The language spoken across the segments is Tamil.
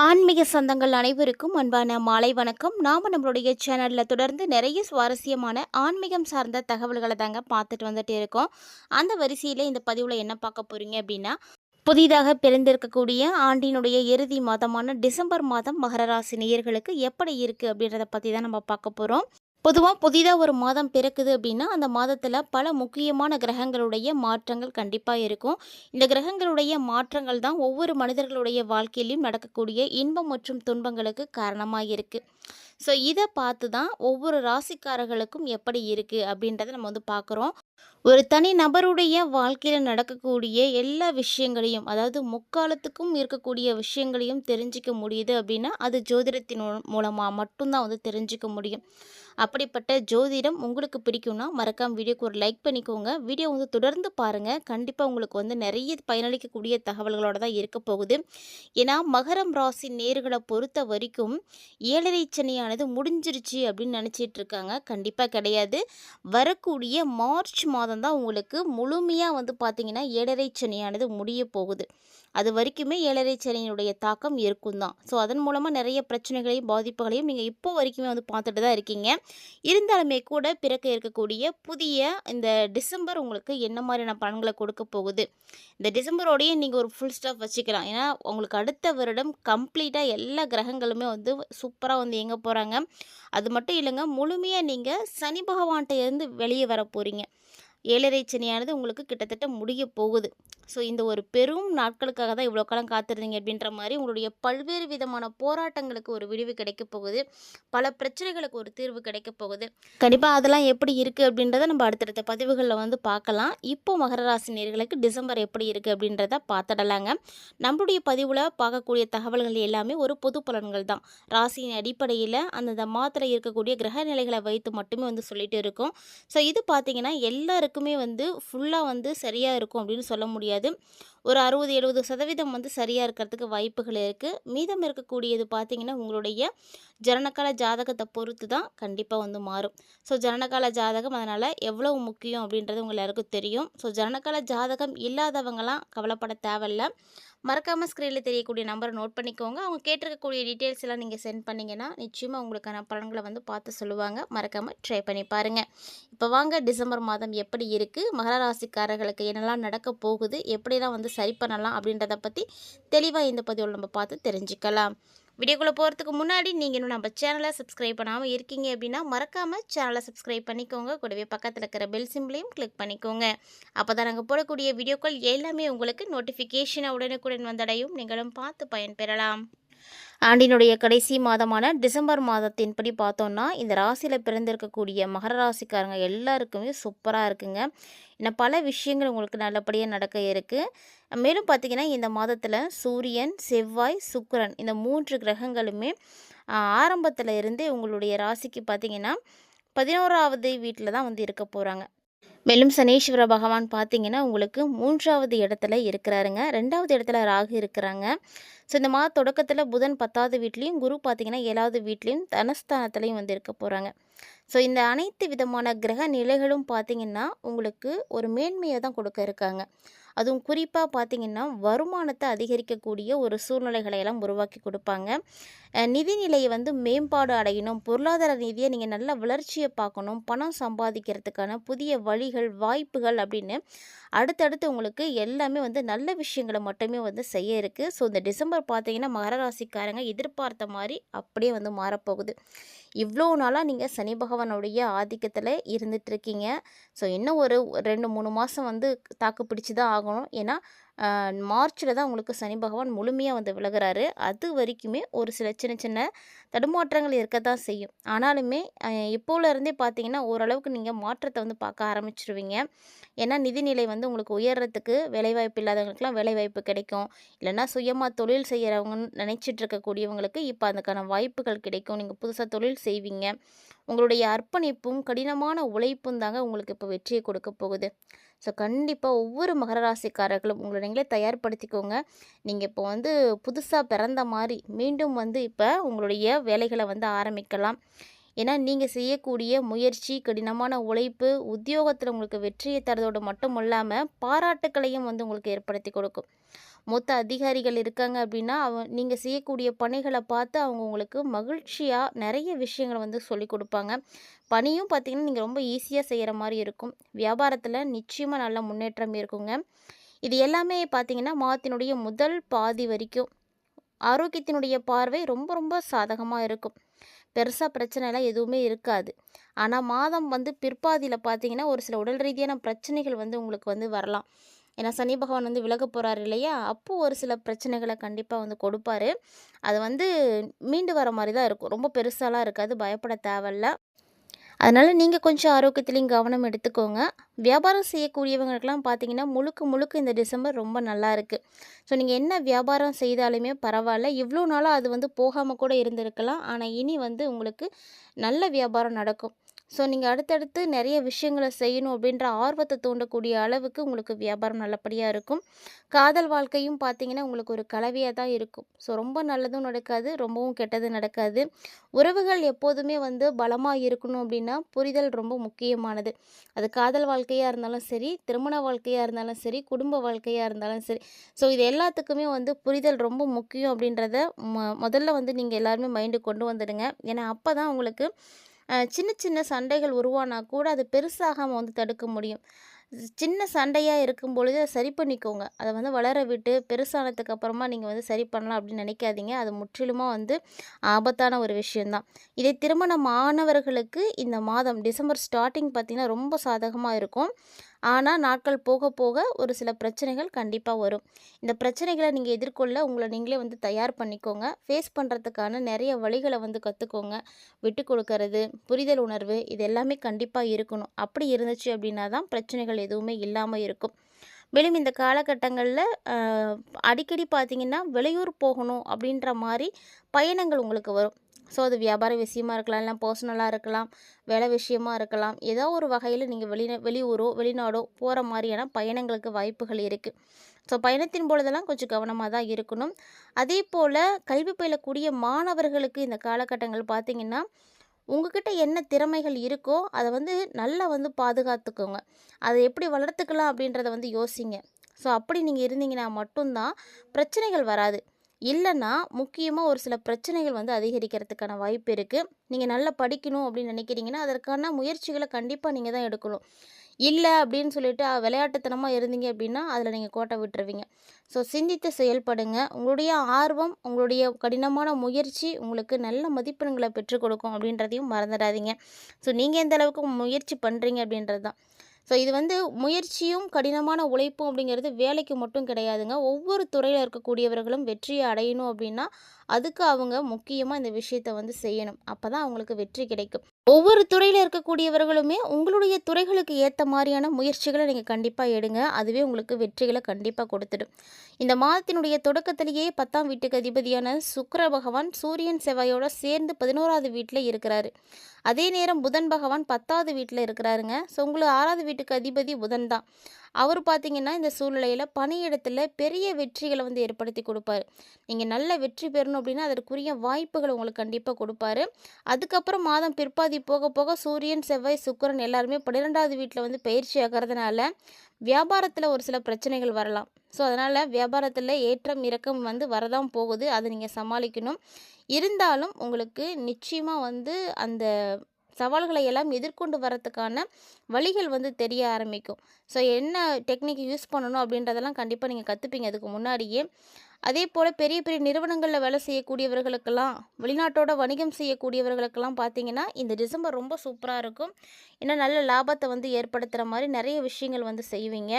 ஆன்மீக சொந்தங்கள் அனைவருக்கும் அன்பான மாலை வணக்கம். நாம் நம்மளுடைய சேனலில் தொடர்ந்து நிறைய சுவாரஸ்யமான ஆன்மீகம் சார்ந்த தகவல்களை தாங்க பார்த்துட்டு வந்துட்டு இருக்கோம். அந்த வரிசையில் இந்த பதிவில் என்ன பார்க்க போகிறீங்க அப்படின்னா புதிதாக பிறந்திருக்கக்கூடிய ஆண்டினுடைய இறுதி மாதமான டிசம்பர் மாதம் மகர ராசி நேயர்களுக்கு எப்படி இருக்குது அப்படின்றத பற்றி தான் நம்ம பார்க்க போகிறோம் பொதுவாக புதிதாக ஒரு மாதம் பிறக்குது அப்படின்னா அந்த மாதத்தில் பல முக்கியமான கிரகங்களுடைய மாற்றங்கள் கண்டிப்பாக இருக்கும். இந்த கிரகங்களுடைய மாற்றங்கள் தான் ஒவ்வொரு மனிதர்களுடைய வாழ்க்கையிலையும் நடக்கக்கூடிய இன்பம் மற்றும் துன்பங்களுக்கு காரணமாக இருக்குது ஸோ இதை பார்த்து தான் ஒவ்வொரு ராசிக்காரர்களுக்கும் எப்படி இருக்குது அப்படின்றத நம்ம வந்து பார்க்குறோம் ஒரு தனி நபருடைய வாழ்க்கையில் நடக்கக்கூடிய எல்லா விஷயங்களையும் அதாவது முக்காலத்துக்கும் இருக்கக்கூடிய விஷயங்களையும் தெரிஞ்சிக்க முடியுது அப்படின்னா அது ஜோதிடத்தின் மூலமாக மட்டும்தான் வந்து தெரிஞ்சிக்க முடியும். அப்படிப்பட்ட ஜோதிடம் உங்களுக்கு பிடிக்கும்னா மறக்காம வீடியோக்கு ஒரு லைக் பண்ணிக்கோங்க. வீடியோ வந்து தொடர்ந்து பாருங்கள் கண்டிப்பாக உங்களுக்கு வந்து நிறைய பயனளிக்கக்கூடிய தகவல்களோடு தான் இருக்க போகுது. ஏன்னா மகரம் ராசி நேர்களை பொறுத்த வரைக்கும் ஏழரை சனியானது முடிஞ்சிருச்சு அப்படின்னு நினச்சிட்டு இருக்காங்க. கண்டிப்பாக கிடையாது. வரக்கூடிய மார்ச் மாதம் தான் உங்களுக்கு முழுமையாக வந்து பார்த்திங்கன்னா ஏழரை சனியானது முடிய போகுது. அது வரைக்குமே ஏழரை சனியினுடைய தாக்கம் இருக்கும் தான் ஸோ அதன் மூலமாக நிறைய பிரச்சனைகளையும் பாதிப்புகளையும் நீங்கள் இப்போ வரைக்குமே வந்து பார்த்துட்டு தான் இருக்கீங்க. இருந்தாலுமே கூட பிறக்க இருக்கக்கூடிய புதிய இந்த டிசம்பர் உங்களுக்கு என்ன மாதிரியான பலன்களை கொடுக்க போகுது? இந்த டிசம்பரோடையே நீங்கள் ஒரு ஃபுல் ஸ்டாப் வச்சுக்கலாம். ஏன்னா உங்களுக்கு அடுத்த வருடம் கம்ப்ளீட்டாக எல்லா கிரகங்களுமே வந்து சூப்பராக வந்து எங்கே போகிறாங்க அது மட்டும் இல்லைங்க முழுமையாக நீங்கள் சனி பகவான்கிட்ட இருந்து வெளியே வர போகிறீங்க ஏழரை சனியானது உங்களுக்கு கிட்டத்தட்ட முடிய போகுது. ஸோ இந்த ஒரு பெரும் நாட்களுக்காக தான் இவ்வளோ காலம் காத்திருந்தீங்க அப்படின்ற மாதிரி உங்களுடைய பல்வேறு விதமான போராட்டங்களுக்கு ஒரு விடிவு கிடைக்க போகுது. பல பிரச்சனைகளுக்கு ஒரு தீர்வு கிடைக்க போகுது. கண்டிப்பாக அதெல்லாம் எப்படி இருக்குது அப்படின்றத நம்ம அடுத்தடுத்த பதிவுகளில் வந்து பார்க்கலாம். இப்போ மகர ராசி நேர்களுக்கு டிசம்பர் எப்படி இருக்குது அப்படின்றத பார்த்துடலாங்க. நம்மளுடைய பதிவில் பார்க்கக்கூடிய தகவல்கள் எல்லாமே ஒரு பொது பலன்கள் தான். ராசியின் அடிப்படையில் அந்தந்த மாத்திரை இருக்கக்கூடிய கிரக நிலைகளை வைத்து மட்டுமே வந்து சொல்லிட்டு இருக்கோம். ஸோ இது பார்த்தீங்கன்னா எல்லாருக்கும் வந்து ஃபுல்லாக வந்து சரியாக இருக்கும் அப்படின்னு சொல்ல முடியாது. ஒரு அறுபது எழுபது சதவீதம் வந்து சரியாக இருக்கிறதுக்கு வாய்ப்புகள் இருக்குது மீதம் இருக்கக்கூடியது பார்த்திங்கன்னா உங்களுடைய ஜனனகால ஜாதகத்தை பொறுத்து தான் கண்டிப்பாக வந்து மாறும். ஸோ ஜனனகால ஜாதகம் அதனால் எவ்வளவு முக்கியம் அப்படின்றது உங்கள் எல்லாருக்கும் தெரியும். ஸோ ஜனனகால ஜாதகம் இல்லாதவங்களாம் கவலைப்பட தேவையில்ல. மறக்காமல் ஸ்க்ரீனில் தெரியக்கூடிய நம்பரை நோட் பண்ணிக்கோங்க. அவங்க கேட்டிருக்கக்கூடிய டீட்டெயில்ஸ் எல்லாம் நீங்கள் சென்ட் பண்ணிங்கன்னா நிச்சயமாக உங்களுக்கான பலன்களை வந்து பார்த்து சொல்லுவாங்க. மறக்காமல் ட்ரை பண்ணி பாருங்கள் இப்போ வாங்க டிசம்பர் மாதம் எப்படி இருக்குது மகர ராசிக்காரர்களுக்கு என்னெல்லாம் நடக்க போகுது? எப்படிலாம் வந்து சரி பண்ணலாம் அப்படின்றத பற்றி தெளிவாக இந்த பதிவில் நம்ம பார்த்து தெரிஞ்சுக்கலாம். வீடியோக்குள்ளே போகிறதுக்கு முன்னாடி நீங்கள் இன்னும் நம்ம சேனலை சப்ஸ்கிரைப் பண்ணாமல் இருக்கீங்க அப்படின்னா மறக்காமல் சேனலை சப்ஸ்கிரைப் பண்ணிக்கோங்க. கூடவே பக்கத்தில் இருக்கிற பெல் சிம்பிளையும் கிளிக் பண்ணிக்கோங்க. அப்போ தான் நாங்கள் போடக்கூடிய வீடியோக்கள் எல்லாமே உங்களுக்கு நோட்டிஃபிகேஷனை உடனுக்குடன் வந்தடையும். நீங்களும் பார்த்து பயன்பெறலாம். ஆண்டினுடைய கடைசி மாதமான டிசம்பர் மாதத்தின்படி பார்த்தோன்னா இந்த ராசியில் பிறந்திருக்கக்கூடிய மகர ராசிக்காரங்க எல்லாருக்குமே சூப்பராக இருக்குங்க. இன்னும் பல விஷயங்கள் உங்களுக்கு நல்லபடியாக நடக்க இருக்குது மேலும் பார்த்திங்கன்னா இந்த மாதத்தில் சூரியன் செவ்வாய் சுக்கிரன் இந்த மூன்று கிரகங்களுமே ஆரம்பத்தில் இருந்தே உங்களுடைய ராசிக்கு பார்த்திங்கன்னா பதினோராவது வீட்டில் தான் வந்து இருக்க போகிறாங்க மேலும் சனீஸ்வர பகவான் பார்த்தீங்கன்னா உங்களுக்கு மூன்றாவது இடத்துல இருக்கிறாருங்க. ரெண்டாவது இடத்துல ராகு இருக்கிறாங்க. ஸோ இந்த மாத தொடக்கத்தில் புதன் பத்தாவது வீட்லேயும் குரு பார்த்தீங்கன்னா ஏழாவது வீட்லேயும் தனஸ்தானத்துலேயும் வந்து இருக்க போகிறாங்க ஸோ இந்த அனைத்து விதமான கிரக நிலைகளும் பார்த்திங்கன்னா உங்களுக்கு ஒரு மேன்மையை தான் கொடுக்க இருக்காங்க. அதுவும் குறிப்பாக பார்த்திங்கன்னா வருமானத்தை அதிகரிக்கக்கூடிய ஒரு சூழ்நிலைகளை எல்லாம் உருவாக்கி கொடுப்பாங்க. நிதிநிலையை வந்து மேம்பாடு அடையணும் பொருளாதார ரீதியாக நீங்கள் நல்ல வளர்ச்சியை பார்க்கணும் பணம் சம்பாதிக்கிறதுக்கான புதிய வழிகள் வாய்ப்புகள் அப்படின்னு அடுத்தடுத்து உங்களுக்கு எல்லாமே வந்து நல்ல விஷயங்களை மட்டுமே வந்து செய்ய இருக்குது ஸோ இந்த டிசம்பர் பார்த்தீங்கன்னா மகர ராசிக்காரங்க எதிர்பார்த்த மாதிரி அப்படியே வந்து மாறப்போகுது. இவ்வளோ நாளாக நீங்கள் சனி பகவானுடைய ஆதிக்கத்தில் இருந்துகிட்ருக்கீங்க ஸோ இன்னும் ஒரு ரெண்டு மூணு மாதம் வந்து தாக்கு பிடிச்சி தான் ஆகணும். ஏன்னா மார்ச்சில் தான் உங்களுக்கு சனி பகவான் முழுமையாக வந்து விலகிறாரு. அது வரைக்குமே ஒரு சில சின்ன சின்ன தடுமாற்றங்கள் இருக்க தான் செய்யும். ஆனாலுமே இப்போலேருந்தே பார்த்தீங்கன்னா ஓரளவுக்கு நீங்கள் மாற்றத்தை வந்து பார்க்க ஆரம்பிச்சிருவீங்க. ஏன்னா நிதிநிலை வந்து உங்களுக்கு உயர்றதுக்கு வேலைவாய்ப்பு இல்லாதவங்களுக்குலாம் வேலைவாய்ப்பு கிடைக்கும். இல்லைனா சுயமாக தொழில் செய்கிறவங்கன்னு நினச்சிட்டு இருக்கக்கூடியவங்களுக்கு இப்போ அதுக்கான வாய்ப்புகள் கிடைக்கும். நீங்கள் புதுசாக தொழில் செய்வீங்க. உங்களுடைய அர்ப்பணிப்பும் கடினமான உழைப்பும் தாங்க உங்களுக்கு இப்போ வெற்றியை கொடுக்க போகுது. ஸோ கண்டிப்பாக ஒவ்வொரு மகர ராசிக்காரர்களும் உங்களை நீங்களே தயார்படுத்திக்கோங்க. நீங்கள் இப்போ வந்து புதுசாக பிறந்த மாதிரி மீண்டும் வந்து இப்போ உங்களுடைய வேலைகளை வந்து ஆரம்பிக்கலாம். ஏன்னா நீங்கள் செய்யக்கூடிய முயற்சி கடினமான உழைப்பு உத்தியோகத்தில் உங்களுக்கு வெற்றியை தரதோடு மட்டும் இல்லாமல் பாராட்டுக்களையும் வந்து உங்களுக்கு ஏற்படுத்தி கொடுக்கும். மொத்த அதிகாரிகள் இருக்காங்க அப்படின்னா அவ நீங்கள் செய்யக்கூடிய பணிகளை பார்த்து அவங்க உங்களுக்கு மகிழ்ச்சியாக நிறைய விஷயங்களை வந்து சொல்லி கொடுப்பாங்க. பணியும் பார்த்திங்கன்னா நீங்கள் ரொம்ப ஈஸியாக செய்கிற மாதிரி இருக்கும். வியாபாரத்தில் நிச்சயமாக நல்ல முன்னேற்றம் இருக்குங்க. இது எல்லாமே பார்த்திங்கன்னா மாதத்தினுடைய முதல் பாதி வரைக்கும். ஆரோக்கியத்தினுடைய பார்வை ரொம்ப ரொம்ப சாதகமாக இருக்கும். பெருசாக பிரச்சனைலாம் எதுவுமே இருக்காது. ஆனால் மாதம் வந்து பிற்பாதியில் பார்த்தீங்கன்னா ஒரு சில உடல் ரீதியான பிரச்சனைகள் வந்து உங்களுக்கு வந்து வரலாம். ஏன்னா சனி பகவான் வந்து விலக போகிறாரு இல்லையா? அப்போது ஒரு சில பிரச்சனைகளை கண்டிப்பாக வந்து கொடுப்பாரு. அது வந்து மீண்டு வர மாதிரி தான் இருக்கும். ரொம்ப பெருசாலாம் இருக்காது. பயப்பட தேவையில்ல. அதனால் நீங்கள் கொஞ்சம் ஆரோக்கியத்துலேயும் கவனம் எடுத்துக்கோங்க. வியாபாரம் செய்யக்கூடியவங்களுக்கெல்லாம் பார்த்தீங்கன்னா முழுக்க முழுக்க இந்த டிசம்பர் ரொம்ப நல்லா இருக்குது ஸோ நீங்கள் என்ன வியாபாரம் செய்தாலுமே பரவாயில்ல இவ்வளோ நாளாக அது வந்து போகாமல் கூட இருந்திருக்கலாம். ஆனால் இனி வந்து உங்களுக்கு நல்ல வியாபாரம் நடக்கும். ஸோ நீங்கள் அடுத்தடுத்து நிறைய விஷயங்களை செய்யணும் அப்படின்ற ஆர்வத்தை தூண்டக்கூடிய அளவுக்கு உங்களுக்கு வியாபாரம் நல்லபடியாக இருக்கும். காதல் வாழ்க்கையும் பார்த்தீங்கன்னா உங்களுக்கு ஒரு கலவையாக தான் இருக்கும். ஸோ ரொம்ப நல்லதும் நடக்காது ரொம்பவும் கெட்டது நடக்காது. உறவுகள் எப்போதுமே வந்து பலமாக இருக்கணும் அப்படின்னா புரிதல் ரொம்ப முக்கியமானது. அது காதல் வாழ்க்கையாக இருந்தாலும் சரி திருமண வாழ்க்கையாக இருந்தாலும் சரி குடும்ப வாழ்க்கையாக இருந்தாலும் சரி. ஸோ இது எல்லாத்துக்குமே வந்து புரிதல் ரொம்ப முக்கியம் அப்படின்றத மொ முதல்ல வந்து நீங்கள் எல்லாருமே மைண்டு கொண்டு வந்துடுங்க. ஏன்னா அப்போ தான் உங்களுக்கு சின்ன சின்ன சண்டைகள் உருவானா கூட அது பெருசாகாமல் வந்து தடுக்க முடியும். சின்ன சண்டையாக இருக்கும் பொழுது அதை சரி பண்ணிக்கோங்க. அதை வந்து வளர விட்டு பெருசானதுக்கு அப்புறமா நீங்கள் வந்து சரி பண்ணலாம் அப்படின்னு நினைக்காதீங்க. அது முற்றிலுமாக வந்து ஆபத்தான ஒரு விஷயந்தான் இதே திருமணம் மாணவர்களுக்கு இந்த மாதம் டிசம்பர் ஸ்டார்டிங் பார்த்திங்கன்னா ரொம்ப சாதகமாக இருக்கும். ஆனால் நாட்கள் போக போக ஒரு சில பிரச்சனைகள் கண்டிப்பாக வரும். இந்த பிரச்சனைகளை நீங்கள் எதிர்கொள்ள உங்களை நீங்களே வந்து தயார் பண்ணிக்கோங்க. ஃபேஸ் பண்ணுறதுக்கான நிறைய வழிகளை வந்து கற்றுக்கோங்க விட்டு கொடுக்கறது புரிதல் உணர்வு இது எல்லாமே கண்டிப்பாக இருக்கணும். அப்படி இருந்துச்சு அப்படின்னா தான் பிரச்சனைகள் எதுவுமே இல்லாமல் இருக்கும். மேலும் இந்த காலகட்டங்களில் அடிக்கடி பார்த்திங்கன்னா வெளியூர் போகணும் அப்படின்ற மாதிரி பயணங்கள் உங்களுக்கு வரும். ஸோ அது வியாபார விஷயமா இருக்கலாம் இல்லை பர்சனலாக இருக்கலாம் வேலை விஷயமா இருக்கலாம். ஏதோ ஒரு வகையில் நீங்கள் வெளி வெளியூரோ வெளிநாடோ போகிற மாதிரியான பயணங்களுக்கு வாய்ப்புகள் இருக்குது ஸோ பயணத்தின் பொழுதெல்லாம் கொஞ்சம் கவனமாக தான் இருக்கணும். அதே போல் கல்வி பயிலக்கூடிய மாணவர்களுக்கு இந்த காலகட்டங்கள் பார்த்திங்கன்னா உங்ககிட்ட என்ன திறமைகள் இருக்கோ அதை வந்து நல்லா வந்து பாதுகாத்துக்கோங்க. அதை எப்படி வளர்த்துக்கலாம் அப்படின்றத வந்து யோசிங்க. ஸோ அப்படி நீங்கள் இருந்தீங்கன்னா மட்டும்தான் பிரச்சனைகள் வராது. இல்லைன்னா முக்கியமாக ஒரு சில பிரச்சனைகள் வந்து அதிகரிக்கிறதுக்கான வாய்ப்பு இருக்குது நீங்கள் நல்லா படிக்கணும் அப்படின்னு நினைக்கிறீங்கன்னா அதற்கான முயற்சிகளை கண்டிப்பாக நீங்கள் தான் எடுக்கணும். இல்லை அப்படின்னு சொல்லிட்டு விளையாட்டுத்தனமாக இருந்தீங்க அப்படின்னா அதில் நீங்கள் கோட்டை விட்டுருவீங்க. ஸோ சிந்தித்து செயல்படுங்க. உங்களுடைய ஆர்வம் உங்களுடைய கடினமான முயற்சி உங்களுக்கு நல்ல மதிப்பெண்களை பெற்றுக் கொடுக்கும் அப்படின்றதையும் மறந்துடாதீங்க. ஸோ நீங்கள் எந்த அளவுக்கு முயற்சி பண்ணுறீங்க அப்படின்றது தான். ஸோ இது வந்து முயற்சியும் கடினமான உழைப்பும் அப்படிங்கிறது வேலைக்கு மட்டும் கிடையாதுங்க. ஒவ்வொரு துறையில் இருக்கக்கூடியவர்களும் வெற்றியை அடையணும் அப்படின்னா அதுக்கு அவங்க முக்கியமாக இந்த விஷயத்தை வந்து செய்யணும். அப்போ தான் அவங்களுக்கு வெற்றி கிடைக்கும். ஒவ்வொரு துறையில் இருக்கக்கூடியவர்களுமே உங்களுடைய துறைகளுக்கு ஏற்ற மாதிரியான முயற்சிகளை நீங்கள் கண்டிப்பாக எடுங்க. அதுவே உங்களுக்கு வெற்றிகளை கண்டிப்பாக கொடுத்துடும். இந்த மாதத்தினுடைய தொடக்கத்திலேயே பத்தாம் வீட்டுக்கு அதிபதியான சுக்கர பகவான் சூரியன் செவ்வாயோட சேர்ந்து பதினோராவது வீட்டில் இருக்கிறாரு. அதே நேரம் புதன் பகவான் பத்தாவது வீட்டில் இருக்கிறாருங்க. ஸோ உங்களுக்கு ஆறாவது வீட்டு வீட்டுக்கு அதிபதி புதன் தான். அவர் பார்த்தீங்கன்னா இந்த சூழ்நிலையில் பணியிடத்தில் பெரிய வெற்றிகளை வந்து ஏற்படுத்தி கொடுப்பாரு. நீங்கள் நல்ல வெற்றி பெறணும் அப்படின்னா அதற்குரிய வாய்ப்புகளை உங்களுக்கு கண்டிப்பாக கொடுப்பாரு. அதுக்கப்புறம் மாதம் பிற்பாதி போக போக சூரியன் செவ்வாய் சுக்கரன் எல்லாருமே பன்னிரெண்டாவது வீட்டில் வந்து பயிற்சி ஆகிறதுனால வியாபாரத்தில் ஒரு சில பிரச்சனைகள் வரலாம். ஸோ அதனால் வியாபாரத்தில் ஏற்றம் இறக்கம் வந்து வரதான் போகுது. அதை நீங்கள் சமாளிக்கணும். இருந்தாலும் உங்களுக்கு நிச்சயமாக வந்து அந்த சவால்களை எல்லாம் எதிர்கொண்டு வரத்துக்கான வழிகள் வந்து தெரிய ஆரம்பிக்கும். ஸோ என்ன டெக்னிக் யூஸ் பண்ணணும் அப்படின்றதெல்லாம் கண்டிப்பாக நீங்கள் கற்றுப்பீங்க அதுக்கு முன்னாடியே. அதே போல் பெரிய பெரிய நிறுவனங்களில் வேலை செய்யக்கூடியவர்களுக்கெல்லாம் வெளிநாட்டோட வணிகம் செய்யக்கூடியவர்களுக்கெல்லாம் பார்த்தீங்கன்னா இந்த டிசம்பர் ரொம்ப சூப்பராக இருக்கும். இன்னும் நல்ல லாபத்தை வந்து ஏற்படுத்துகிற மாதிரி நிறைய விஷயங்கள் வந்து செய்வீங்க.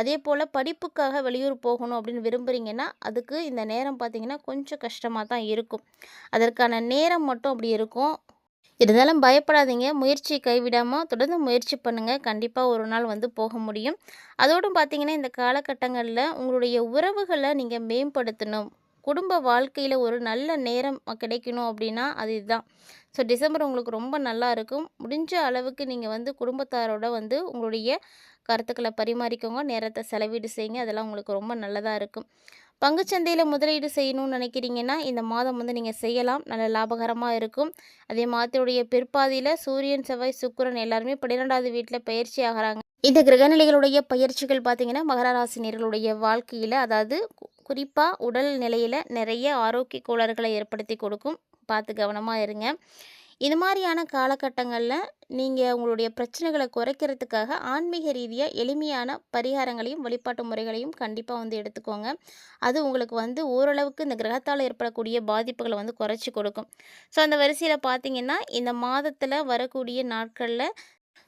அதே போல் படிப்புக்காக வெளியூர் போகணும் அப்படின்னு விரும்புகிறீங்கன்னா அதுக்கு இந்த நேரம் பார்த்திங்கன்னா கொஞ்சம் கஷ்டமாக தான் இருக்கும். அதற்கான நேரம் மட்டும் அப்படி இருக்கும். இருந்தாலும் பயப்படாதீங்க. முயற்சியை கைவிடாமல் தொடர்ந்து முயற்சி பண்ணுங்கள் கண்டிப்பாக ஒரு நாள் வந்து போக முடியும். அதோடும் பார்த்தீங்கன்னா இந்த காலகட்டங்களில் உங்களுடைய உறவுகளை நீங்கள் மேம்படுத்தணும். குடும்ப வாழ்க்கையில் ஒரு நல்ல நேரம் கிடைக்கணும் அப்படின்னா அது இதுதான். ஸோ டிசம்பர் உங்களுக்கு ரொம்ப நல்லா இருக்கும். முடிஞ்ச அளவுக்கு நீங்கள் வந்து குடும்பத்தாரோட வந்து உங்களுடைய கருத்துக்களை பரிமாறிக்கோங்க. நேரத்தை செலவீடு செய்யுங்க. அதெல்லாம் உங்களுக்கு ரொம்ப நல்லதாக இருக்கும். பங்குச்சந்தையில் முதலீடு செய்யணும்னு நினைக்கிறீங்கன்னா இந்த மாதம் வந்து நீங்கள் செய்யலாம். நல்ல லாபகரமாக இருக்கும். அதே மாதத்துடைய பிற்பாதியில் சூரியன் செவ்வாய் சுக்கிரன் எல்லாருமே பன்னிரெண்டாவது வீட்டில் பயிற்சி ஆகிறாங்க. இந்த கிரகநிலைகளுடைய பயிற்சிகள் பார்த்தீங்கன்னா மகர ராசினியர்களுடைய வாழ்க்கையில் அதாவது குறிப்பாக உடல் நிலையில் நிறைய ஆரோக்கிய கோளாறுகளை ஏற்படுத்தி கொடுக்கும். பார்த்து கவனமாக இருங்க. இது மாதிரியான காலகட்டங்களில் நீங்கள் உங்களுடைய பிரச்சனைகளை குறைக்கிறதுக்காக ஆன்மீக ரீதியாக எளிமையான பரிகாரங்களையும் வழிபாட்டு முறைகளையும் கண்டிப்பாக வந்து எடுத்துக்கோங்க. அது உங்களுக்கு வந்து ஓரளவுக்கு இந்த கிரகத்தால் ஏற்படக்கூடிய பாதிப்புகளை வந்து குறைச்சி கொடுக்கும். ஸோ அந்த வரிசையில் பார்த்தீங்கன்னா இந்த மாதத்தில் வரக்கூடிய நாட்களில்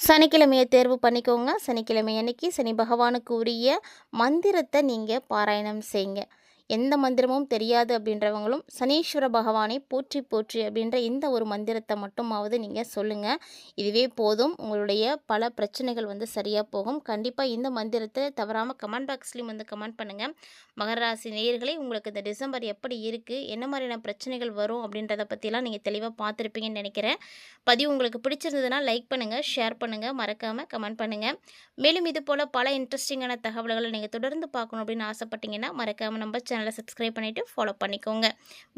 சனிக்கிழமையை தேர்வு பண்ணிக்கோங்க. சனிக்கிழமை அன்னைக்கு சனி பகவானுக்கு உரிய மந்திரத்தை நீங்கள் பாராயணம் செய்யுங்க. எந்த மந்திரமும் தெரியாது அப்படின்றவங்களும் சனீஸ்வர பகவானை போற்றி போற்றி அப்படின்ற இந்த ஒரு மந்திரத்தை மட்டுமாவது நீங்கள் சொல்லுங்கள் இதுவே போதும். உங்களுடைய பல பிரச்சனைகள் வந்து சரியாக போகும். கண்டிப்பாக இந்த மந்திரத்தை தவறாமல் கமெண்ட் பாக்ஸ்லேயும் வந்து கமெண்ட் பண்ணுங்கள் மகர ராசி நேயர்களே உங்களுக்கு இந்த டிசம்பர் எப்படி இருக்குது என்ன மாதிரியான பிரச்சனைகள் வரும்? அப்படின்றத பற்றிலாம் நீங்கள் தெளிவாக பார்த்துருப்பீங்கன்னு நினைக்கிறேன். பதிவு உங்களுக்கு பிடிச்சிருந்ததுன்னா லைக் பண்ணுங்கள் ஷேர் பண்ணுங்கள் மறக்காமல் கமெண்ட் பண்ணுங்கள் மேலும் இது போல் பல இன்ட்ரெஸ்டிங்கான தகவல்களை நீங்கள் தொடர்ந்து பார்க்கணும் அப்படின்னு ஆசைப்பட்டீங்கன்னா மறக்காமல் நம்ம சேனலை சப்ஸ்கிரைப் பண்ணிவிட்டு ஃபாலோ பண்ணிக்கோங்க.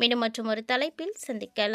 மீண்டும் மற்றும் ஒரு தலைப்பில் சந்திக்கலாம்.